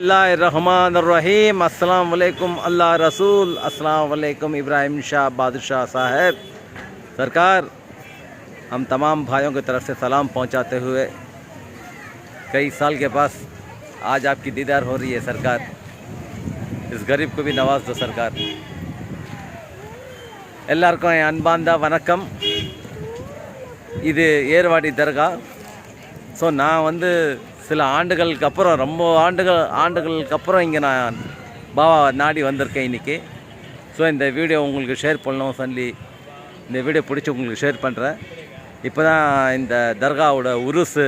रहमान रहीम अस्सलाम वालेकुम अल्लाह रसूल अस्सलाम वालेकुम इब्राहिम शाह बादशाह साहब सरकार हम तमाम भाइयों की तरफ से सलाम पहुंचाते हुए कई साल के पास आज आपकी दीदार हो रही है सरकार इस गरीब को भी नवाज दो सरकार எல்லாருக்கும் என் அன்பார்ந்த வணக்கம் இது ஏர்வாடி தர்கா ஸோ நான் வந்து சில ஆண்டுகளுக்கு அப்புறம் ரொம்ப ஆண்டுகள் ஆண்டுகளுக்கு அப்புறம் இங்கே நான் பாபா நாடி வந்திருக்கேன் இன்றைக்கி ஸோ இந்த வீடியோ உங்களுக்கு ஷேர் பண்ணணும் சொல்லி இந்த வீடியோ பிடிச்சி உங்களுக்கு ஷேர் பண்ணுறேன் இப்போ தான் இந்த தர்காவோட உருசு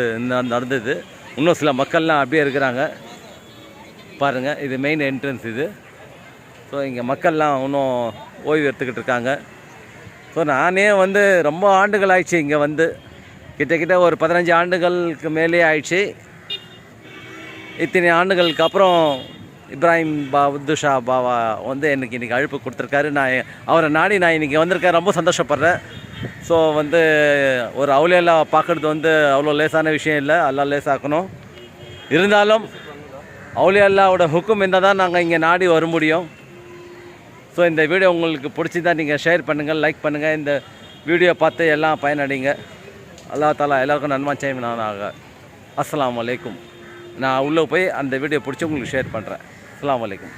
நடந்தது. இன்னும் சில மக்கள்லாம் அப்படியே இருக்கிறாங்க. பாருங்கள் இது மெயின் என்ட்ரன்ஸ் இது. ஸோ இங்கே மக்கள்லாம் இன்னும் ஓய்வு எடுத்துக்கிட்டு இருக்காங்க. ஸோ நானே வந்து ரொம்ப ஆண்டுகள் ஆயிடுச்சு இங்கே வந்து. கிட்டத்தட்ட ஒரு பதினஞ்சு ஆண்டுகளுக்கு மேலே ஆயிடுச்சு. இத்தனை ஆண்டுகளுக்கு அப்புறம் இப்ராஹிம் பாபுஷா பாவா வந்து எனக்கு இன்றைக்கி அழைப்பு கொடுத்துருக்காரு. நான் அவரை நாடி நான் இன்றைக்கி வந்திருக்கேன். ரொம்ப சந்தோஷப்படுறேன். ஸோ வந்து ஒரு அவுலியெல்லாம் பார்க்குறது வந்து அவ்வளோ லேசான விஷயம் இல்லை. எல்லாம் லேசாக்கணும். இருந்தாலும் அவுலியல்லாவோட ஹுக்கும் இருந்தால் தான் நாங்கள் இங்கே நாடி வர முடியும். ஸோ இந்த வீடியோ உங்களுக்கு பிடிச்சிருந்தா நீங்கள் ஷேர் பண்ணுங்கள் லைக் பண்ணுங்கள் இந்த வீடியோ பார்த்து எல்லாம் பயனடைங்க. அல்லா தாலா எல்லாருக்கும் நன்மை செய்வனாக. அஸ்ஸலாமு அலைக்கும். நான் உள்ளே போய் அந்த வீடியோ பிடிச்சி உங்களுக்கு ஷேர் பண்ணுறேன் அலாம் வலைக்கம்